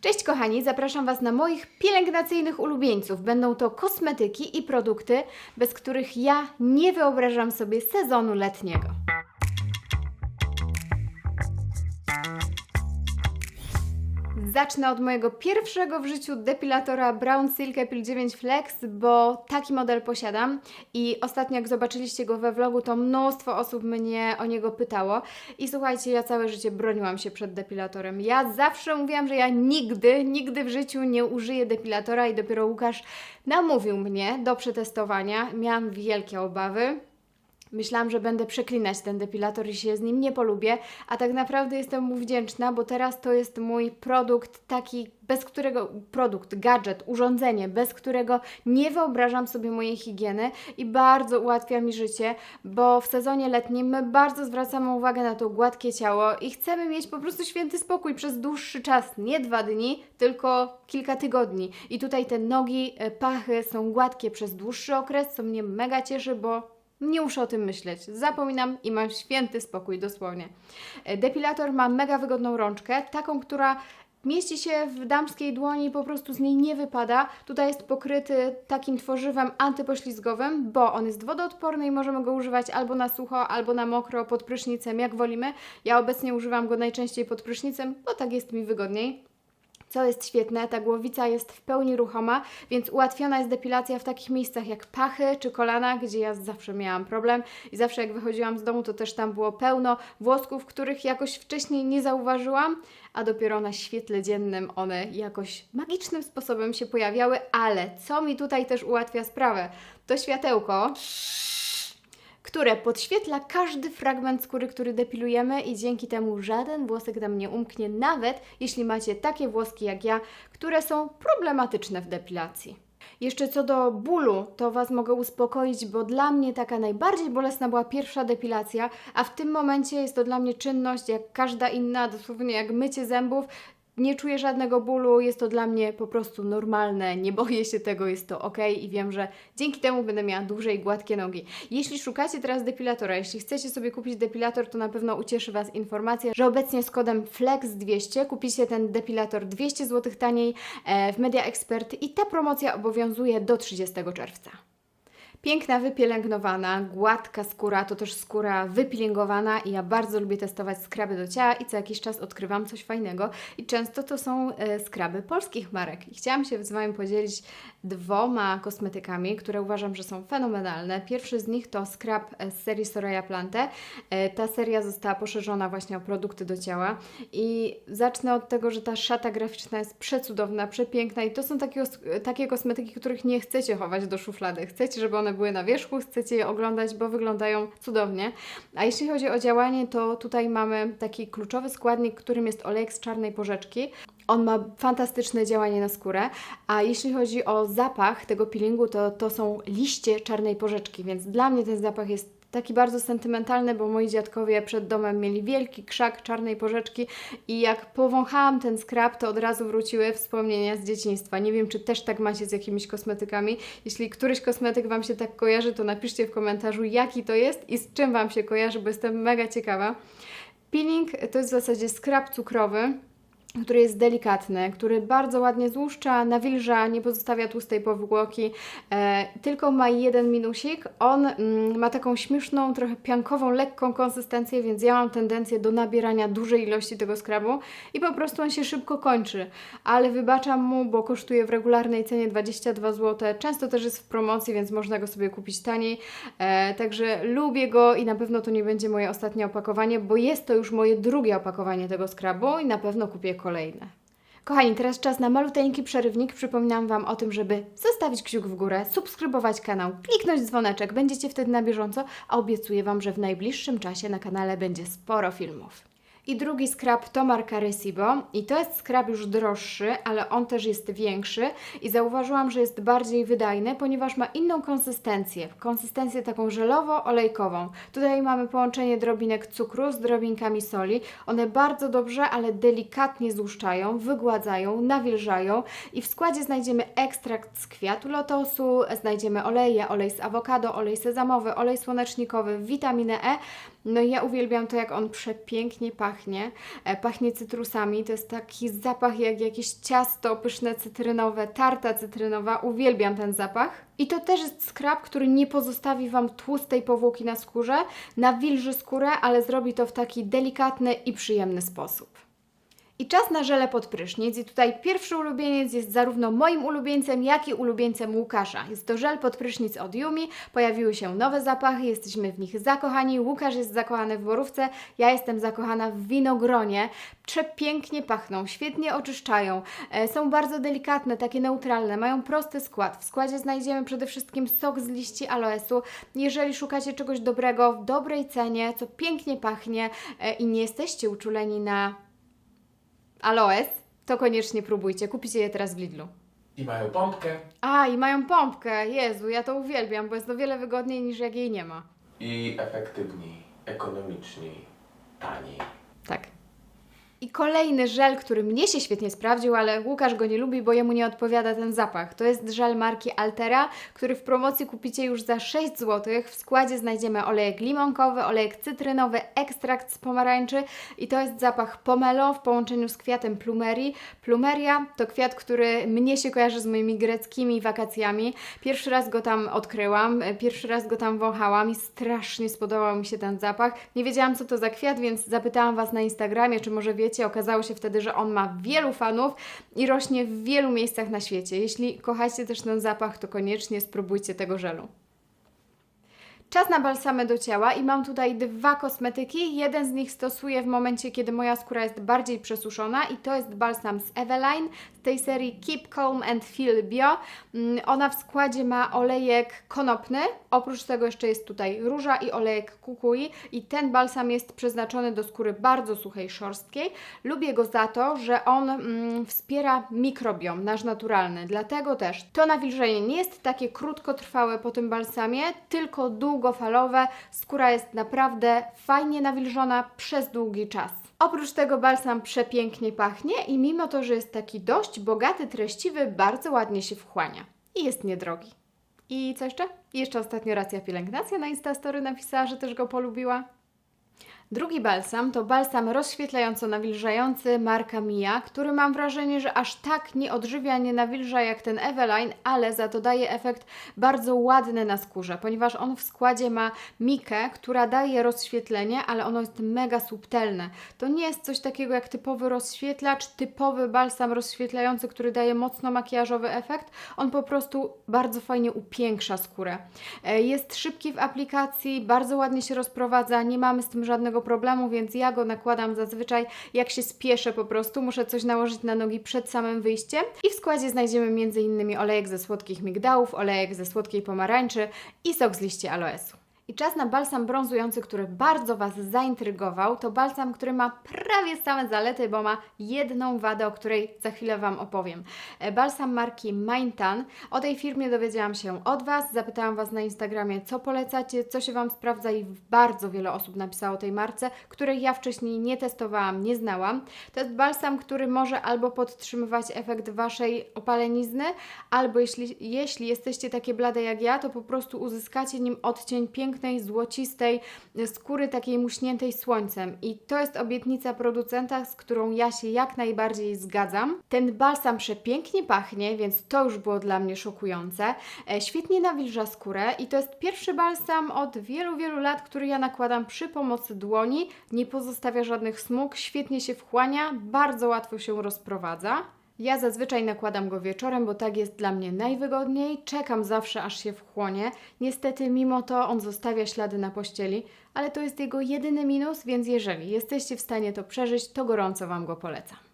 Cześć kochani, zapraszam Was na moich pielęgnacyjnych ulubieńców. Będą to kosmetyki i produkty, bez których ja nie wyobrażam sobie sezonu letniego. Zacznę od mojego pierwszego w życiu depilatora Brown Silk Appeal 9 Flex, bo taki model posiadam i ostatnio jak zobaczyliście go we vlogu, to mnóstwo osób mnie o niego pytało i słuchajcie, ja całe życie broniłam się przed depilatorem. Ja zawsze mówiłam, że ja nigdy, nigdy w życiu nie użyję depilatora i dopiero Łukasz namówił mnie do przetestowania. Miałam wielkie obawy. Myślałam, że będę przeklinać ten depilator i się z nim nie polubię, a tak naprawdę jestem mu wdzięczna, bo teraz to jest mój produkt taki, bez którego, produkt, gadżet, urządzenie, bez którego nie wyobrażam sobie mojej higieny i bardzo ułatwia mi życie, bo w sezonie letnim my bardzo zwracamy uwagę na to gładkie ciało i chcemy mieć po prostu święty spokój przez dłuższy czas, nie dwa dni, tylko kilka tygodni. I tutaj te nogi, e, pachy są gładkie przez dłuższy okres, co mnie mega cieszy, bo nie muszę o tym myśleć. Zapominam i mam święty spokój dosłownie. E, Depilator ma mega wygodną rączkę, taką, która mieści się w damskiej dłoni i po prostu z niej nie wypada. Tutaj jest pokryty takim tworzywem antypoślizgowym, bo on jest wodoodporny i możemy go używać albo na sucho, albo na mokro, pod prysznicem, jak wolimy. Ja obecnie używam go najczęściej pod prysznicem, bo tak jest mi wygodniej. Co jest świetne, ta głowica jest w pełni ruchoma, więc ułatwiona jest depilacja w takich miejscach jak pachy czy kolana, gdzie ja zawsze miałam problem. I zawsze jak wychodziłam z domu, to też tam było pełno włosków, których jakoś wcześniej nie zauważyłam, a dopiero na świetle dziennym one jakoś magicznym sposobem się pojawiały, ale co mi tutaj też ułatwia sprawę, to światełko które podświetla każdy fragment skóry, który depilujemy i dzięki temu żaden włosek nam nie umknie, nawet jeśli macie takie włoski jak ja, które są problematyczne w depilacji. Jeszcze co do bólu, to Was mogę uspokoić, bo dla mnie taka najbardziej bolesna była pierwsza depilacja, a w tym momencie jest to dla mnie czynność jak każda inna, dosłownie jak mycie zębów. Nie czuję żadnego bólu, jest to dla mnie po prostu normalne, nie boję się tego, jest to ok i wiem, że dzięki temu będę miała duże i gładkie nogi. Jeśli szukacie teraz depilatora, jeśli chcecie sobie kupić depilator, to na pewno ucieszy Was informacja, że obecnie z kodem FLEX200 kupicie ten depilator 200 zł taniej e, w Media Expert i ta promocja obowiązuje do 30 czerwca. Piękna, wypielęgnowana, gładka skóra, to też skóra wypielęgowana i ja bardzo lubię testować skraby do ciała i co jakiś czas odkrywam coś fajnego i często to są e, skraby polskich marek. I chciałam się z Wami podzielić dwoma kosmetykami, które uważam, że są fenomenalne. Pierwszy z nich to skrab e, z serii Soraya Plante. E, ta seria została poszerzona właśnie o produkty do ciała i zacznę od tego, że ta szata graficzna jest przecudowna, przepiękna i to są takie, takie kosmetyki, których nie chcecie chować do szuflady. Chcecie, żeby one były na wierzchu, chcecie je oglądać, bo wyglądają cudownie. A jeśli chodzi o działanie, to tutaj mamy taki kluczowy składnik, którym jest olejek z czarnej porzeczki. On ma fantastyczne działanie na skórę, a jeśli chodzi o zapach tego peelingu, to to są liście czarnej porzeczki, więc dla mnie ten zapach jest taki bardzo sentymentalny, bo moi dziadkowie przed domem mieli wielki krzak czarnej porzeczki i jak powąchałam ten skrab, to od razu wróciły wspomnienia z dzieciństwa. Nie wiem, czy też tak macie z jakimiś kosmetykami. Jeśli któryś kosmetyk Wam się tak kojarzy, to napiszcie w komentarzu, jaki to jest i z czym Wam się kojarzy, bo jestem mega ciekawa. Peeling to jest w zasadzie skrab cukrowy, który jest delikatny, który bardzo ładnie złuszcza, nawilża, nie pozostawia tłustej powłoki, e, tylko ma jeden minusik. On mm, ma taką śmieszną, trochę piankową, lekką konsystencję, więc ja mam tendencję do nabierania dużej ilości tego skrabu i po prostu on się szybko kończy. Ale wybaczam mu, bo kosztuje w regularnej cenie 22 zł. Często też jest w promocji, więc można go sobie kupić taniej. E, także lubię go i na pewno to nie będzie moje ostatnie opakowanie, bo jest to już moje drugie opakowanie tego skrabu i na pewno kupię kolejne. Kochani, teraz czas na maluteńki przerywnik. Przypominam Wam o tym, żeby zostawić kciuk w górę, subskrybować kanał, kliknąć dzwoneczek. Będziecie wtedy na bieżąco, a obiecuję Wam, że w najbliższym czasie na kanale będzie sporo filmów. I drugi skrab to marka Recibo i to jest skrab już droższy, ale on też jest większy i zauważyłam, że jest bardziej wydajny, ponieważ ma inną konsystencję, konsystencję taką żelowo-olejkową. Tutaj mamy połączenie drobinek cukru z drobinkami soli. One bardzo dobrze, ale delikatnie złuszczają, wygładzają, nawilżają i w składzie znajdziemy ekstrakt z kwiatu lotosu, znajdziemy oleje, olej z awokado, olej sezamowy, olej słonecznikowy, witaminę E, No i ja uwielbiam to, jak on przepięknie pachnie. E, Pachnie cytrusami, to jest taki zapach jak jakieś ciasto pyszne cytrynowe, tarta cytrynowa. Uwielbiam ten zapach. I to też jest skrab, który nie pozostawi Wam tłustej powłoki na skórze, nawilży skórę, ale zrobi to w taki delikatny i przyjemny sposób. I czas na żele pod prysznic. I tutaj pierwszy ulubieniec jest zarówno moim ulubieńcem, jak i ulubieńcem Łukasza. Jest to żel pod prysznic od Yumi. Pojawiły się nowe zapachy, jesteśmy w nich zakochani. Łukasz jest zakochany w borówce, ja jestem zakochana w winogronie. Przepięknie pachną, świetnie oczyszczają, e, są bardzo delikatne, takie neutralne, mają prosty skład. W składzie znajdziemy przede wszystkim sok z liści aloesu. Jeżeli szukacie czegoś dobrego w dobrej cenie, co pięknie pachnie e, i nie jesteście uczuleni na aloes, to koniecznie próbujcie. Kupicie je teraz w Lidlu. I mają pompkę A, i mają pompkę. Jezu, ja to uwielbiam, bo jest o wiele wygodniej niż jak jej nie ma. i efektywniej, ekonomiczniej, taniej. I kolejny żel, który mnie się świetnie sprawdził, ale Łukasz go nie lubi, bo jemu nie odpowiada ten zapach. To jest żel marki Altera, który w promocji kupicie już za 6 zł. W składzie znajdziemy olejek limonkowy, olejek cytrynowy, ekstrakt z pomarańczy i to jest zapach pomelo w połączeniu z kwiatem plumerii. Plumeria to kwiat, który mnie się kojarzy z moimi greckimi wakacjami. Pierwszy raz go tam odkryłam, pierwszy raz go tam wąchałam i strasznie spodobał mi się ten zapach. Nie wiedziałam, co to za kwiat, więc zapytałam Was na Instagramie, czy może wiecie. Okazało się wtedy, że on ma wielu fanów i rośnie w wielu miejscach na świecie. Jeśli kochacie też ten zapach, to koniecznie spróbujcie tego żelu. Czas na balsamy do ciała i mam tutaj dwa kosmetyki. Jeden z nich stosuję w momencie, kiedy moja skóra jest bardziej przesuszona i to jest balsam z Eveline tej serii Keep Calm and Feel Bio. Mm, Ona w składzie ma olejek konopny, oprócz tego jeszcze jest tutaj róża i olejek kukui i ten balsam jest przeznaczony do skóry bardzo suchej, szorstkiej. Lubię go za to, że on mm, wspiera mikrobiom, nasz naturalny, dlatego też to nawilżenie nie jest takie krótkotrwałe po tym balsamie, tylko długofalowe. Skóra jest naprawdę fajnie nawilżona przez długi czas. Oprócz tego balsam przepięknie pachnie i mimo to, że jest taki dość bogaty, treściwy, bardzo ładnie się wchłania. I jest niedrogi. I co jeszcze? Jeszcze ostatnio racja pielęgnacja na Instastory napisała, że też go polubiła. Drugi balsam to balsam rozświetlająco-nawilżający marka Mia, który mam wrażenie, że aż tak nie odżywia, nie nawilża jak ten Eveline, ale za to daje efekt bardzo ładny na skórze, ponieważ on w składzie ma mikę, która daje rozświetlenie, ale ono jest mega subtelne. To nie jest coś takiego jak typowy rozświetlacz, typowy balsam rozświetlający, który daje mocno makijażowy efekt. On po prostu bardzo fajnie upiększa skórę. E, Jest szybki w aplikacji, bardzo ładnie się rozprowadza, nie mamy z tym żadnego problemu, więc ja go nakładam zazwyczaj jak się spieszę po prostu, muszę coś nałożyć na nogi przed samym wyjściem. I w składzie znajdziemy m.in. olejek ze słodkich migdałów, olejek ze słodkiej pomarańczy i sok z liści aloesu. I czas na balsam brązujący, który bardzo Was zaintrygował. To balsam, który ma prawie same zalety, bo ma jedną wadę, o której za chwilę Wam opowiem. E, Balsam marki Mindtan. O tej firmie dowiedziałam się od Was. Zapytałam Was na Instagramie, co polecacie, co się Wam sprawdza i bardzo wiele osób napisało o tej marce, której ja wcześniej nie testowałam, nie znałam. To jest balsam, który może albo podtrzymywać efekt Waszej opalenizny, albo jeśli, jeśli jesteście takie blade jak ja, to po prostu uzyskacie nim odcień pięknej, złocistej skóry, takiej muśniętej słońcem. I to jest obietnica producenta, z którą ja się jak najbardziej zgadzam. Ten balsam przepięknie pachnie, więc to już było dla mnie szokujące. E, Świetnie nawilża skórę i to jest pierwszy balsam od wielu, wielu lat, który ja nakładam przy pomocy dłoni. Nie pozostawia żadnych smug, świetnie się wchłania, bardzo łatwo się rozprowadza. Ja zazwyczaj nakładam go wieczorem, bo tak jest dla mnie najwygodniej. Czekam zawsze, aż się wchłonie. Niestety, mimo to on zostawia ślady na pościeli, ale to jest jego jedyny minus, więc jeżeli jesteście w stanie to przeżyć, to gorąco Wam go polecam.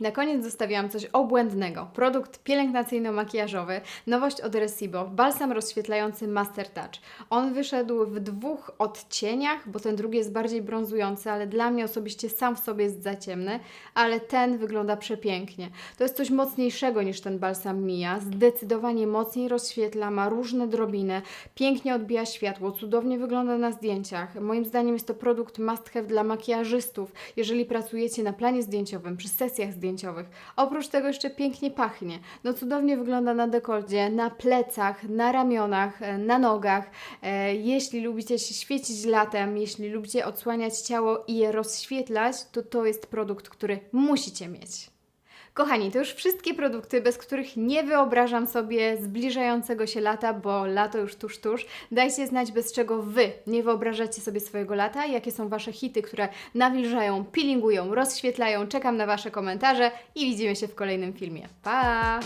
Na koniec zostawiłam coś obłędnego. Produkt pielęgnacyjno-makijażowy, nowość od Resibo, balsam rozświetlający Master Touch. On wyszedł w dwóch odcieniach, bo ten drugi jest bardziej brązujący, ale dla mnie osobiście sam w sobie jest za ciemny, ale ten wygląda przepięknie. To jest coś mocniejszego niż ten balsam Mia, zdecydowanie mocniej rozświetla, ma różne drobiny, pięknie odbija światło, cudownie wygląda na zdjęciach. Moim zdaniem jest to produkt must have dla makijażystów, jeżeli pracujecie na planie zdjęciowym, przy sesjach zdjęciowych, zdjęciowych. Oprócz tego jeszcze pięknie pachnie. No cudownie wygląda na dekolcie, na plecach, na ramionach, e, na nogach. E, Jeśli lubicie się świecić latem, jeśli lubicie odsłaniać ciało i je rozświetlać, to to jest produkt, który musicie mieć. Kochani, to już wszystkie produkty, bez których nie wyobrażam sobie zbliżającego się lata, bo lato już tuż, tuż. Dajcie znać, bez czego Wy nie wyobrażacie sobie swojego lata, jakie są Wasze hity, które nawilżają, peelingują, rozświetlają. Czekam na Wasze komentarze i widzimy się w kolejnym filmie. Pa!